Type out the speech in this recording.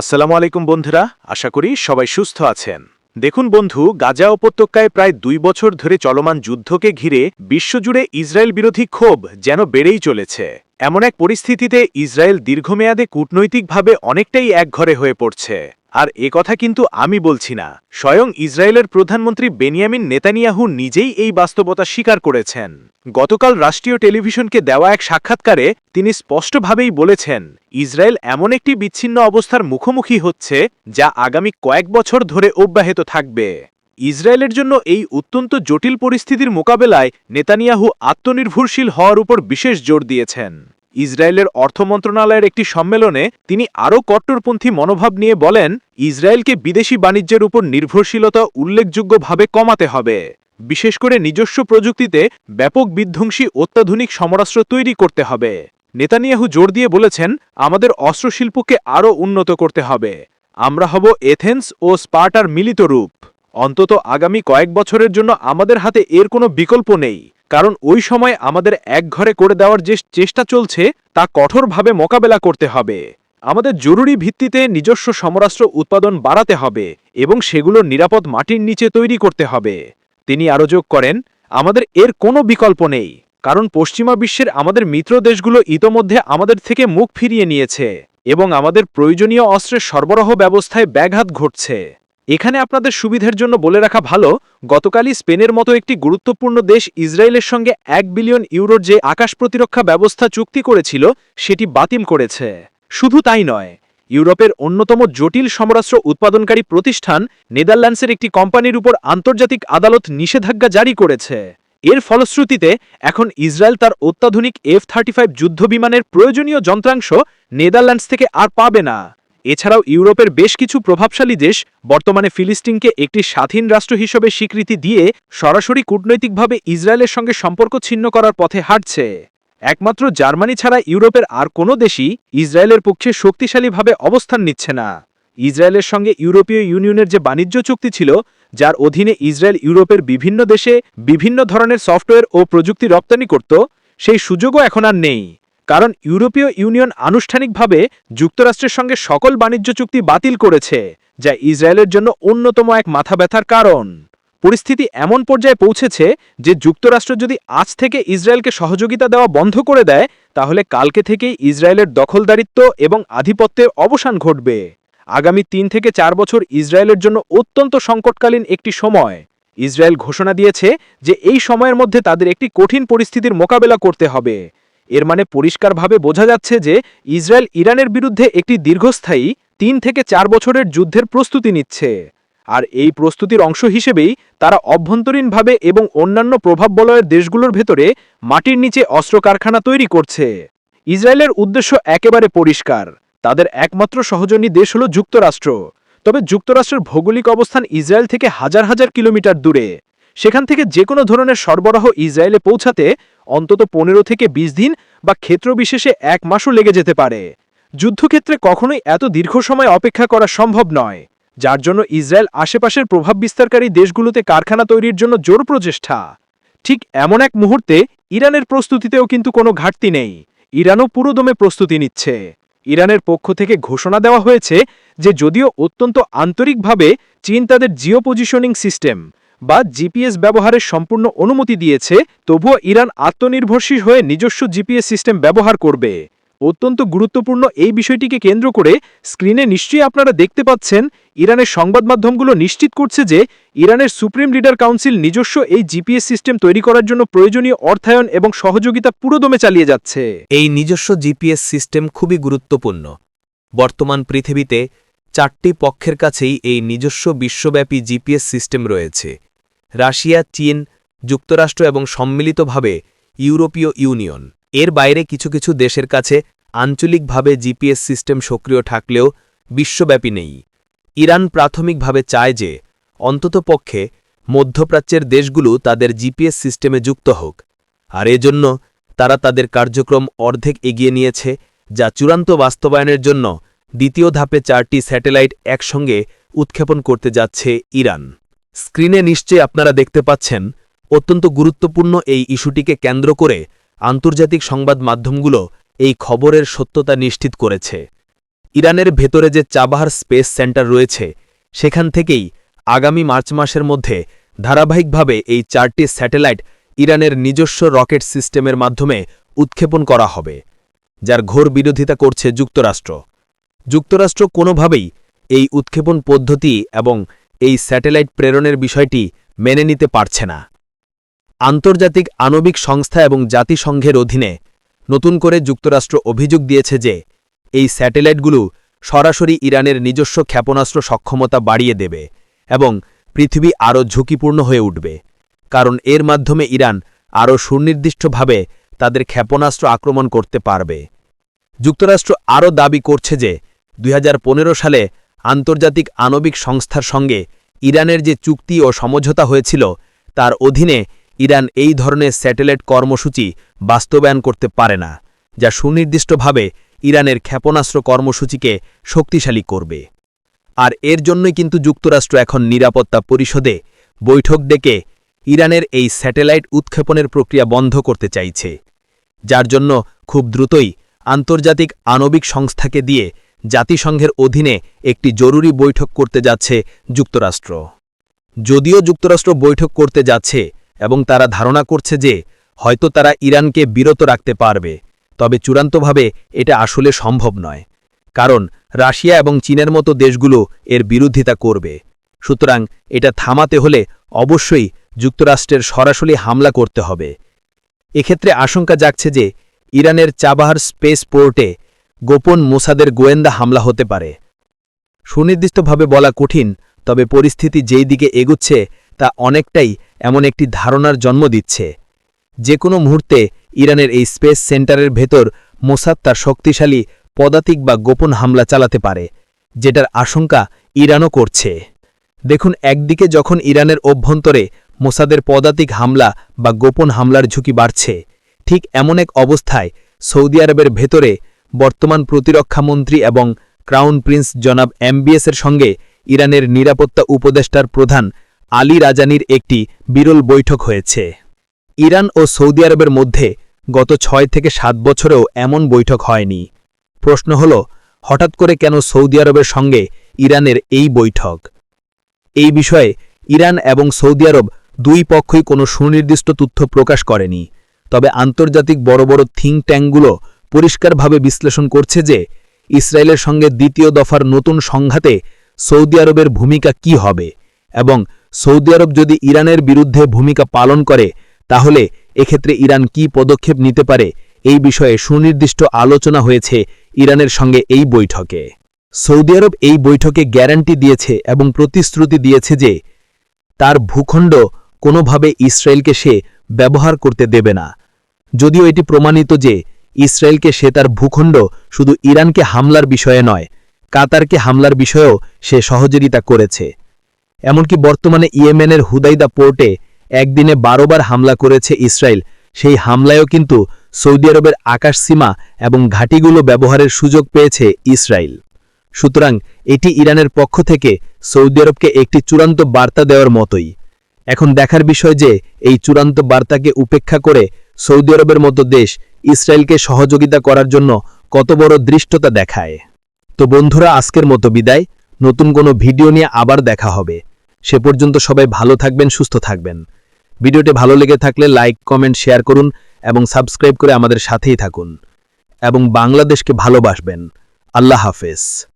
আসসালামু আলাইকুম বন্ধুরা, আশা করি সবাই সুস্থ আছেন। দেখুন বন্ধু, গাজা উপত্যকায় প্রায় দুই বছর ধরে চলমান যুদ্ধকে ঘিরে বিশ্বজুড়ে ইসরায়েল বিরোধী ক্ষোভ যেন বেড়েই চলেছে। এমন এক পরিস্থিতিতে ইসরায়েল দীর্ঘমেয়াদে কূটনৈতিকভাবে অনেকটাই একঘরে হয়ে পড়ছে। আর এ কথা কিন্তু আমি বলছি না। স্বয়ং ইসরায়েলের প্রধানমন্ত্রী বেনিয়ামিন নেতানিয়াহু নিজেই এই বাস্তবতা স্বীকার করেছেন। গতকাল রাষ্ট্রীয় টেলিভিশনকে দেওয়া এক সাক্ষাৎকারে তিনি স্পষ্টভাবেই বলেছেন, ইসরায়েল এমন একটি বিচ্ছিন্ন অবস্থার মুখোমুখি হচ্ছে যা আগামী কয়েক বছর ধরে অব্যাহত থাকবে। ইসরায়েলের জন্য এই অত্যন্ত জটিল পরিস্থিতির মোকাবেলায় নেতানিয়াহু আত্মনির্ভরশীল হওয়ার উপর বিশেষ জোর দিয়েছেন। ইসরায়েলের অর্থ মন্ত্রণালয়ের একটি সম্মেলনে তিনি আরও কট্টরপন্থী মনোভাব নিয়ে বলেন, ইসরায়েলকে বিদেশি বাণিজ্যের উপর নির্ভরশীলতা উল্লেখযোগ্যভাবে কমাতে হবে। বিশেষ করে নিজস্ব প্রযুক্তিতে ব্যাপক বিধ্বংসী অত্যাধুনিক সমরাস্ত্র তৈরি করতে হবে। নেতানিয়াহু জোর দিয়ে বলেছেন, আমাদের অস্ত্রশিল্পকে আরও উন্নত করতে হবে। আমরা হব এথেন্স ও স্পার্টার মিলিত রূপ। অন্তত আগামী কয়েক বছরের জন্য আমাদের হাতে এর কোনো বিকল্প নেই। কারণ ওই সময় আমাদের একঘরে করে দেওয়ার যে চেষ্টা চলছে, তা কঠোরভাবে মোকাবেলা করতে হবে। আমাদের জরুরি ভিত্তিতে নিজস্ব সমরাস্ত্র উৎপাদন বাড়াতে হবে এবং সেগুলো নিরাপদ মাটির নিচে তৈরি করতে হবে। তিনি আরও যোগ করেন, আমাদের এর কোনো বিকল্প নেই, কারণ পশ্চিমা বিশ্বের আমাদের মিত্র দেশগুলো ইতোমধ্যে আমাদের থেকে মুখ ফিরিয়ে নিয়েছে এবং আমাদের প্রয়োজনীয় অস্ত্রের সরবরাহ ব্যবস্থায় ব্যাঘাত ঘটছে। এখানে আপনাদের সুবিধার জন্য বলে রাখা ভালো, গতকালই স্পেনের মতো একটি গুরুত্বপূর্ণ দেশ ইসরায়েলের সঙ্গে এক বিলিয়ন ইউরোর যে আকাশ প্রতিরক্ষা ব্যবস্থা চুক্তি করেছিল, সেটি বাতিল করেছে। শুধু তাই নয়, ইউরোপের অন্যতম জটিল সমরাস্ত্র উৎপাদনকারী প্রতিষ্ঠান নেদারল্যান্ডসের একটি কোম্পানির উপর আন্তর্জাতিক আদালত নিষেধাজ্ঞা জারি করেছে। এর ফলশ্রুতিতে, এখন ইসরায়েল তার অত্যাধুনিক এফ থার্টি ফাইভ যুদ্ধবিমানের প্রয়োজনীয় যন্ত্রাংশ নেদারল্যান্ডস থেকে আর পাবে না। এছাড়াও ইউরোপের বেশ কিছু প্রভাবশালী দেশ বর্তমানে ফিলিস্তিনকে একটি স্বাধীন রাষ্ট্র হিসেবে স্বীকৃতি দিয়ে সরাসরি কূটনৈতিকভাবে ইসরায়েলের সঙ্গে সম্পর্ক ছিন্ন করার পথে হাঁটছে। একমাত্র জার্মানি ছাড়া ইউরোপের আর কোনো দেশই ইসরায়েলের পক্ষে শক্তিশালীভাবে অবস্থান নিচ্ছে না। ইসরায়েলের সঙ্গে ইউরোপীয় ইউনিয়নের যে বাণিজ্য চুক্তি ছিল, যার অধীনে ইসরায়েল ইউরোপের বিভিন্ন দেশে বিভিন্ন ধরনের সফটওয়্যার ও প্রযুক্তি রপ্তানি করত, সেই সুযোগও এখন আর নেই। কারণ ইউরোপীয় ইউনিয়ন আনুষ্ঠানিকভাবে যুক্তরাষ্ট্রের সঙ্গে সকল বাণিজ্য চুক্তি বাতিল করেছে, যা ইসরায়েলের জন্য অন্যতম এক মাথা ব্যথার কারণ। পরিস্থিতি এমন পর্যায়ে পৌঁছেছে যে যুক্তরাষ্ট্র যদি আজ থেকে ইসরায়েলকে সহযোগিতা দেওয়া বন্ধ করে দেয়, তাহলে কালকে থেকেই ইসরায়েলের দখলদারিত্ব এবং আধিপত্যের অবসান ঘটবে। আগামী তিন থেকে চার বছর ইসরায়েলের জন্য অত্যন্ত সংকটকালীন একটি সময়। ইসরায়েল ঘোষণা দিয়েছে যে এই সময়ের মধ্যে তাদের একটি কঠিন পরিস্থিতির মোকাবেলা করতে হবে। এর মানে পরিষ্কারভাবে বোঝা যাচ্ছে যে ইসরায়েল ইরানের বিরুদ্ধে একটি দীর্ঘস্থায়ী তিন থেকে চার বছরের যুদ্ধের প্রস্তুতি নিচ্ছে। আর এই প্রস্তুতির অংশ হিসেবেই তারা অভ্যন্তরীণভাবে এবং অন্যান্য প্রভাব বলয়ের দেশগুলোর ভেতরে মাটির নিচে অস্ত্র কারখানা তৈরি করছে। ইসরায়েলের উদ্দেশ্য একেবারে পরিষ্কার। তাদের একমাত্র সহযোগী দেশ হল যুক্তরাষ্ট্র। তবে যুক্তরাষ্ট্রের ভৌগোলিক অবস্থান ইসরায়েল থেকে হাজার হাজার কিলোমিটার দূরে। সেখান থেকে যে কোনো ধরনের সরবরাহ ইসরায়েলে পৌঁছাতে অন্তত পনেরো থেকে ২০ দিন বা ক্ষেত্রবিশেষে এক মাসও লেগে যেতে পারে। যুদ্ধক্ষেত্রে কখনোই এত দীর্ঘ সময় অপেক্ষা করা সম্ভব নয়, যার জন্য ইসরায়েল আশেপাশের প্রভাব বিস্তারকারী দেশগুলোতে কারখানা তৈরির জন্য জোর প্রচেষ্টা। ঠিক এমন এক মুহূর্তে ইরানের প্রস্তুতিতেও কিন্তু কোনো ঘাটতি নেই। ইরানও পুরোদমে প্রস্তুতি নিচ্ছে। ইরানের পক্ষ থেকে ঘোষণা দেওয়া হয়েছে যে যদিও অত্যন্ত আন্তরিকভাবে চীন তাদের জিও পজিশনিং সিস্টেম বা জিপিএস ব্যবহারের সম্পূর্ণ অনুমতি দিয়েছে, তবুও ইরান আত্মনির্ভরশীল হয়ে নিজস্ব জিপিএস সিস্টেম ব্যবহার করবে। অত্যন্ত গুরুত্বপূর্ণ এই বিষয়টিকে কেন্দ্র করে স্ক্রিনে নিশ্চয়ই আপনারা দেখতে পাচ্ছেন, ইরানের সংবাদ মাধ্যমগুলো নিশ্চিত করছে যে ইরানের সুপ্রিম লিডার কাউন্সিল নিজস্ব এই জিপিএস সিস্টেম তৈরি করার জন্য প্রয়োজনীয় অর্থায়ন এবং সহযোগিতা পুরোদমে চালিয়ে যাচ্ছে। এই নিজস্ব জিপিএস সিস্টেম খুবই গুরুত্বপূর্ণ। বর্তমান পৃথিবীতে চারটি পক্ষের কাছেই এই নিজস্ব বিশ্বব্যাপী জিপিএস সিস্টেম রয়েছে। রাশিয়া, চীন, যুক্তরাষ্ট্র এবং সম্মিলিতভাবে ইউরোপীয় ইউনিয়ন। এর বাইরে কিছু কিছু দেশের কাছে আঞ্চলিকভাবে জিপিএস সিস্টেম সক্রিয় থাকলেও বিশ্বব্যাপী নেই। ইরান প্রাথমিকভাবে চায় যে অন্ততপক্ষে মধ্যপ্রাচ্যের দেশগুলো তাদের জিপিএস সিস্টেমে যুক্ত হোক। আর এজন্য তারা তাদের কার্যক্রম অর্ধেক এগিয়ে নিয়েছে, যা চূড়ান্ত বাস্তবায়নের জন্য দ্বিতীয় ধাপে চারটি স্যাটেলাইট একসঙ্গে উৎক্ষেপণ করতে যাচ্ছে ইরান। স্ক্রিনে নিশ্চয়ই আপনারা দেখতে পাচ্ছেন, অত্যন্ত গুরুত্বপূর্ণ এই ইস্যুটিকে কেন্দ্র করে আন্তর্জাতিক সংবাদ মাধ্যমগুলো এই খবরের সত্যতা নিশ্চিত করেছে। ইরানের ভেতরে যে চাবাহার স্পেস সেন্টার রয়েছে, সেখান থেকেই আগামী মার্চ মাসের মধ্যে ধারাবাহিকভাবে এই চারটি স্যাটেলাইট ইরানের নিজস্ব রকেট সিস্টেমের মাধ্যমে উৎক্ষেপণ করা হবে, যার ঘোর বিরোধিতা করছে যুক্তরাষ্ট্র। যুক্তরাষ্ট্র কোনোভাবেই এই উৎক্ষেপণ পদ্ধতি এবং এই স্যাটেলাইট প্রেরণের বিষয়টি মেনে নিতে পারছে না। আন্তর্জাতিক আণবিক সংস্থা এবং জাতিসংঘের অধীনে নতুন করে যুক্তরাষ্ট্র অভিযোগ দিয়েছে যে, এই স্যাটেলাইটগুলো সরাসরি ইরানের নিজস্ব ক্ষেপণাস্ত্র সক্ষমতা বাড়িয়ে দেবে এবং পৃথিবী আরও ঝুঁকিপূর্ণ হয়ে উঠবে, কারণ এর মাধ্যমে ইরান আরও সুনির্দিষ্টভাবে তাদের ক্ষেপণাস্ত্র আক্রমণ করতে পারবে। যুক্তরাষ্ট্র আরও দাবি করছে যে, দুই হাজার পনেরো সালে আন্তর্জাতিক আণবিক সংস্থার সঙ্গে ইরানের যে চুক্তি ও সমঝোতা হয়েছিল, তার অধীনে ইরান এই ধরনের স্যাটেলাইট কর্মসূচি বাস্তবায়ন করতে পারে না, যা সুনির্দিষ্টভাবে ইরানের ক্ষেপণাস্ত্র কর্মসূচিকে শক্তিশালী করবে। আর এর জন্যই কিন্তু যুক্তরাষ্ট্র এখন নিরাপত্তা পরিষদে বৈঠক ডেকে ইরানের এই স্যাটেলাইট উৎক্ষেপণের প্রক্রিয়া বন্ধ করতে চাইছে, যার জন্য খুব দ্রুতই আন্তর্জাতিক আণবিক সংস্থাকে দিয়ে জাতিসংঘের অধীনে একটি জরুরি বৈঠক করতে যাচ্ছে যুক্তরাষ্ট্র। যদিও যুক্তরাষ্ট্র বৈঠক করতে যাচ্ছে এবং তারা ধারণা করছে যে হয়তো তারা ইরানকে বিরত রাখতে পারবে, তবে চূড়ান্তভাবে এটা আসলে সম্ভব নয়, কারণ রাশিয়া এবং চীনের মতো দেশগুলো এর বিরোধিতা করবে। সুতরাং এটা থামাতে হলে অবশ্যই যুক্তরাষ্ট্রের সরাসরি হামলা করতে হবে। এক্ষেত্রে আশঙ্কা জাগছে যে ইরানের চাবাহার স্পেস পোর্টে গোপন মোসাদের গোয়েন্দা হামলা হতে পারে। সুনির্দিষ্টভাবে বলা কঠিন, তবে পরিস্থিতি যেই দিকে এগুচ্ছে, তা অনেকটাই এমন একটি ধারণার জন্ম দিচ্ছে। যে কোনো মুহূর্তে ইরানের এই স্পেস সেন্টারের ভেতর মোসাদ তার শক্তিশালী, পদাতিক বা গোপন হামলা চালাতে পারে, যেটার আশঙ্কা ইরানও করছে। দেখুন, একদিকে যখন ইরানের অভ্যন্তরে মোসাদের পদাতিক হামলা বা গোপন হামলার ঝুঁকি বাড়ছে, ঠিক এমন এক অবস্থায় সৌদি আরবের ভেতরে বর্তমান প্রতিরক্ষামন্ত্রী এবং ক্রাউন প্রিন্স জনাব এমবিএসের সঙ্গে ইরানের নিরাপত্তা উপদেষ্টার প্রধান আলী রাজানির একটি বিরল বৈঠক হয়েছে। ইরান ও সৌদি আরবের মধ্যে গত ছয় থেকে সাত বছরেও এমন বৈঠক হয়নি। প্রশ্ন হল, হঠাৎ করে কেন সৌদি আরবের সঙ্গে ইরানের এই বৈঠক? এই বিষয়ে ইরান এবং সৌদি আরব দুই পক্ষই কোনো সুনির্দিষ্ট তথ্য প্রকাশ করেনি। তবে আন্তর্জাতিক বড় বড় থিঙ্ক ট্যাঙ্কগুলো পরিষ্কারভাবে বিশ্লেষণ করছে যে ইসরায়েলের সঙ্গে দ্বিতীয় দফার নতুন সংঘাতে সৌদি আরবের ভূমিকা কি হবে এবং সৌদি আরব যদি ইরানের বিরুদ্ধে ভূমিকা পালন করে, তাহলে এক্ষেত্রে ইরান কি পদক্ষেপ নিতে পারে এই বিষয়ে সুনির্দিষ্ট আলোচনা হয়েছে ইরানের সঙ্গে এই বৈঠকে। সৌদি আরব এই বৈঠকে গ্যারান্টি দিয়েছে এবং প্রতিশ্রুতি দিয়েছে যে তার ভূখণ্ড কোনোভাবে ইসরায়েলকে সে ব্যবহার করতে দেবে না। যদিও এটি প্রমাণিত যে ইসরায়েলকে সে তার ভূখণ্ড শুধু ইরানকে হামলার বিষয়ে নয়, কাতারকে হামলার বিষয়েও সে সহযোগিতা করেছে। এমনকি বর্তমানে ইয়েমেনের হুদাইদা পোর্টে একদিনে বারোবার হামলা করেছে ইসরায়েল। সেই হামলায়ও কিন্তু সৌদি আরবের আকাশসীমা এবং ঘাটিগুলো ব্যবহারের সুযোগ পেয়েছে ইসরায়েল। সুতরাং এটি ইরানের পক্ষ থেকে সৌদি আরবকে একটি চূড়ান্ত বার্তা দেওয়ার মতোই। এখন দেখার বিষয় যে এই চূড়ান্ত বার্তাকে উপেক্ষা করে সৌদি আরবের মতো দেশ ইসরায়েলকে সহযোগিতা করার জন্য কত বড় দৃষ্টতা দেখায়। তো বন্ধুরা, আজকের মতো বিদায়। নতুন কোনো ভিডিও নিয়ে আবার দেখা হবে। সে পর্যন্ত সবাই ভালো থাকবেন, সুস্থ থাকবেন। ভিডিওটি ভালো লেগে থাকলে লাইক, কমেন্ট, শেয়ার করুন এবং সাবস্ক্রাইব করে আমাদের সাথেই থাকুন। এবং বাংলাদেশকে ভালোবাসবেন। আল্লাহ হাফেজ।